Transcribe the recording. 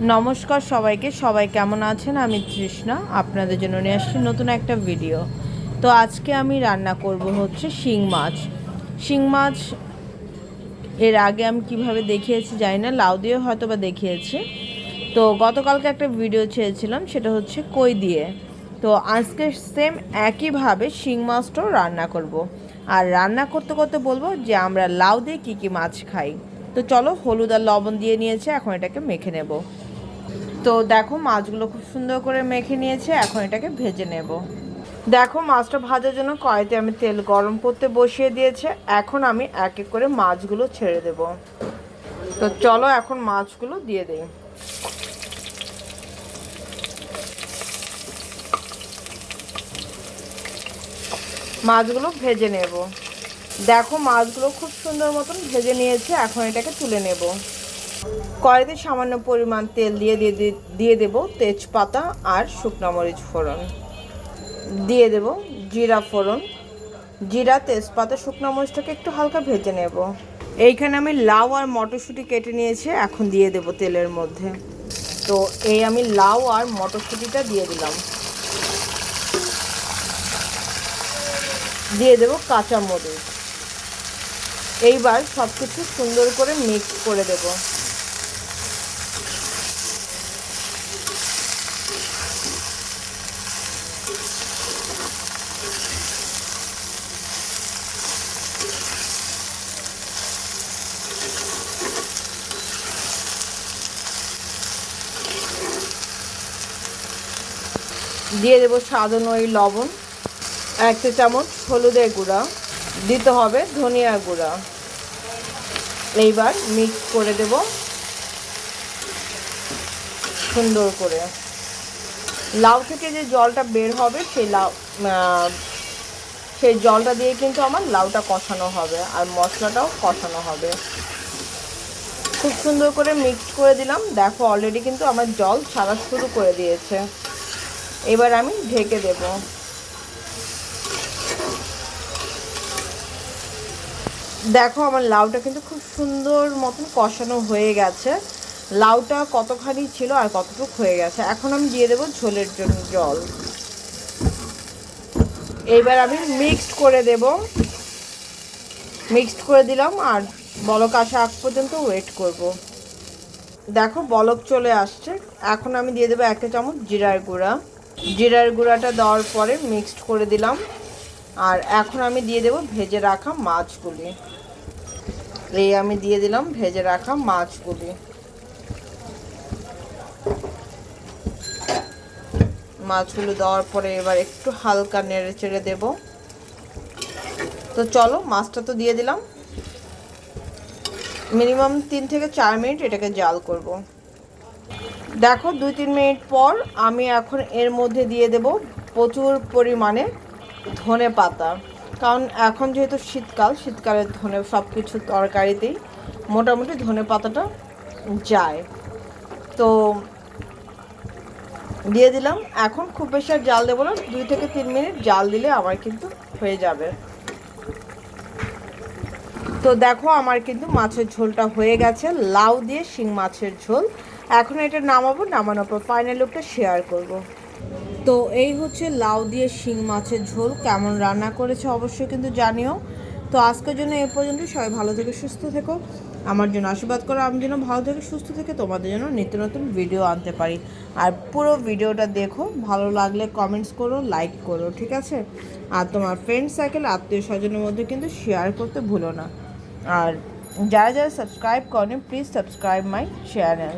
নমস্কার সবাইকে। সবাই কেমন আছেন? আমি তৃষ্ণা। আপনাদের জন্য নিয়ে আসছি নতুন একটা ভিডিও তো আজকে আমি রান্না করব হচ্ছে শিং মাছ। শিং মাছ এর আগে আমি কীভাবে দেখিয়েছি জানি না, লাউ দিয়ে হয়তো বা দেখিয়েছি। তো গতকালকে একটা ভিডিও চেয়েছিলাম, সেটা হচ্ছে কই দিয়ে। তো আজকে সেম একইভাবে শিং মাছটাও রান্না করব। আর রান্না করতে করতে বলব যে আমরা লাউ দিয়ে কী কী মাছ খাই। তো চলো হলুদ আর লবণ দিয়ে নিয়েছে, এখন এটাকে মেখে নেব। তো দেখো মাছগুলো খুব সুন্দর করে মেখে নিয়েছে, এখন এটাকে ভেজে নেব। দেখো মাছটা ভাজার জন্য কড়াইতে আমি তেল গরম করতে বসিয়ে দিয়েছে, এখন আমি এক এক করে মাছগুলো ছেড়ে দেব। তো চলো এখন মাছগুলো দিয়ে দিই। মাছগুলো ভেজে নেব। দেখো মাছগুলো খুব সুন্দর মতন ভেজে নিয়েছে, এখন এটাকে তুলে নেব। কড়াইতে সামান্য পরিমাণ তেল দিয়ে দিয়ে দিয়ে দেব, তেজপাতা আর শুকনো মরিচ ফোড়ন। দিয়ে দেব জিরা ফোড়ন। জিরা, তেজপাতা, শুকনো মরিচটাকে একটু হালকা ভেজে নেব। এইখানে আমি লাউ আর মটরশুঁটি কেটে নিয়েছি, এখন দিয়ে দেব তেলের মধ্যে। তো এই আমি লাউ আর মটরশুঁটিটা দিয়ে দিলাম। দিয়ে দেব কাঁচা মরিচ এইবার সব কিছু সুন্দর করে মিক্স করে দেব। দিয়ে দেবো স্বাদ অনুযায়ী লবণ, এক চা চামচ হলুদের গুঁড়া, দিতে হবে ধনিয়া গুঁড়া। এইবার মিক্স করে দেব সুন্দর করে। লাউ থেকে যে জলটা বের হবে, সেই লাউ সেই জলটা দিয়ে কিন্তু আমার লাউটা কষানো হবে আর মশলাটাও কষানো হবে। খুব সুন্দর করে মিক্স করে দিলাম। দেখো অলরেডি কিন্তু আমার জল ছাড়া শুরু করে দিয়েছে। এবার আমি ঢেকে দেবো। দেখো আমার লাউটা কিন্তু খুব সুন্দর মতন কষানো হয়ে গেছে। লাউটা কতখানি ছিল আর কতটুকু হয়ে গেছে? এখন আমি দিয়ে দেবো ঝোলের জন্য জল। এইবার আমি মিক্সড করে দেব। মিক্সড করে দিলাম আর বলক আসা আগ পর্যন্ত ওয়েট করব। দেখো বলক চলে আসছে। এখন আমি দিয়ে দেবো একটা চামচ জিরার গুঁড়া। জিরার গুঁড়াটা দেওয়ার পরে মিক্সড করে দিলাম। আর এখন আমি দিয়ে দেবো ভেজে রাখা মাছগুলি। এই আমি দিয়ে দিলাম ভেজে রাখা মাছগুলি। মাছগুলো দেওয়ার পরে এবার একটু হালকা নেড়ে চেড়ে দেব। তো চলো, মাছটা তো দিয়ে দিলাম। মিনিমাম তিন থেকে চার মিনিট এটাকে জাল করব। দেখো, দুই, তিন মিনিট পর আমি এখন এর মধ্যে দিয়ে দেব প্রচুর পরিমাণে ধনে পাতা। কারণ এখন যেহেতু শীতকাল শীতকালের ধনে সব কিছু তরকারিতেই মোটামুটি ধনে পাতাটা যায়। তো দিয়ে দিলাম। এখন খুব বেশি আর জাল দেবো না, দুই থেকে তিন মিনিট জাল দিলে আমার কিন্তু হয়ে যাবে। তো দেখো, আমার কিন্তু মাছের ঝোলটা হয়ে গেছে। লাউ দিয়ে শিং মাছের ঝোল। এখন এটা নামাবো, নামানোর পর ফাইনাল লুকটা শেয়ার করব। তো এই হচ্ছে লাউ দিয়ে শিং মাছের ঝোল, কেমন রান্না করেছে অবশ্যই কিন্তু জানিও। তো আজকের জন্য এ পর্যন্ত, সবাই ভালো থেকে, সুস্থ থেকো। আমার জন্য আশীর্বাদ করো, আমি যেন ভালো থেকে সুস্থ থেকে তোমাদের জন্য নিত্য নতুন ভিডিও আনতে পারি। আর পুরো ভিডিওটা দেখো, ভালো লাগলে কমেন্টস করো লাইক করো, ঠিক আছে? আর তোমার ফ্রেন্ড সার্কেল আত্মীয় স্বজনের মধ্যে কিন্তু শেয়ার করতে ভুলো না। আর যারা যারা সাবস্ক্রাইব করেন প্লিজ সাবস্ক্রাইব মাই চ্যানেল